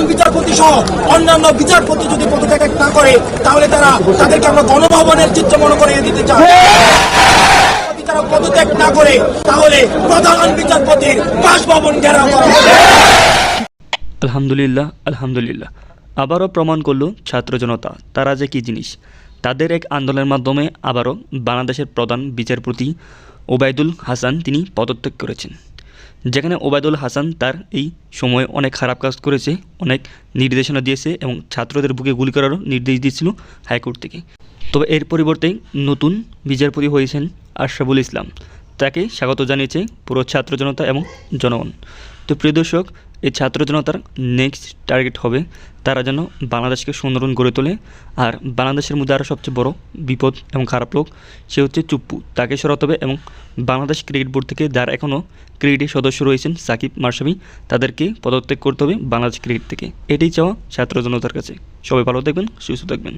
প্রধান বিচারপতি সহ অন্যান্য বিচারপতি যদি পদত্যাগ না করে, তাহলে তারা তাদেরকে আমরা গণভবনের চিত্র মনে করিয়ে দিতে চাই। তারা পদত্যাগ না করে, তাহলে প্রধান বিচারপতির বাসভবন ঘেরাও করা আলহামদুলিল্লাহ আলহামদুলিল্লাহ। আবারও প্রমাণ করল ছাত্র জনতা, তারা যে কী জিনিস। তাদের এক আন্দোলনের মাধ্যমে আবারও বাংলাদেশের প্রধান বিচারপতি ওবায়দুল হাসান তিনি পদত্যাগ করেছেন। যেখানে ওবায়দুল হাসান তার এই সময়ে অনেক খারাপ কাজ করেছে, অনেক নির্দেশনা দিয়েছে এবং ছাত্রদের বুকে গুলি করারও নির্দেশ দিয়েছিল হাইকোর্ট থেকে। তবে এর পরিবর্তে নতুন বিচারপতি হয়েছেন আশরাফুল ইসলাম। তাকে স্বাগত জানিয়েছে পুরো ছাত্র জনতা এবং জনগণ। তো প্রিয় দর্শক, এই ছাত্র জনতার নেক্সট টার্গেট হবে তারা যেন বাংলাদেশকে সুন্দরবন গড়ে তোলে। আর বাংলাদেশের মধ্যে আরও সবচেয়ে বড় বিপদ এবং খারাপ লোক, সে হচ্ছে চুপ্পু। তাকে সরাতে হবে এবং বাংলাদেশ ক্রিকেট বোর্ড থেকে যারা এখনও ক্রিকেটের সদস্য রয়েছেন সাকিব মার্শাবি তাদেরকে পদত্যাগ করতে হবে বাংলাদেশ ক্রিকেট থেকে। এটাই চাওয়া ছাত্র জনতার কাছে। সবাই ভালো থাকবেন, সুস্থ থাকবেন।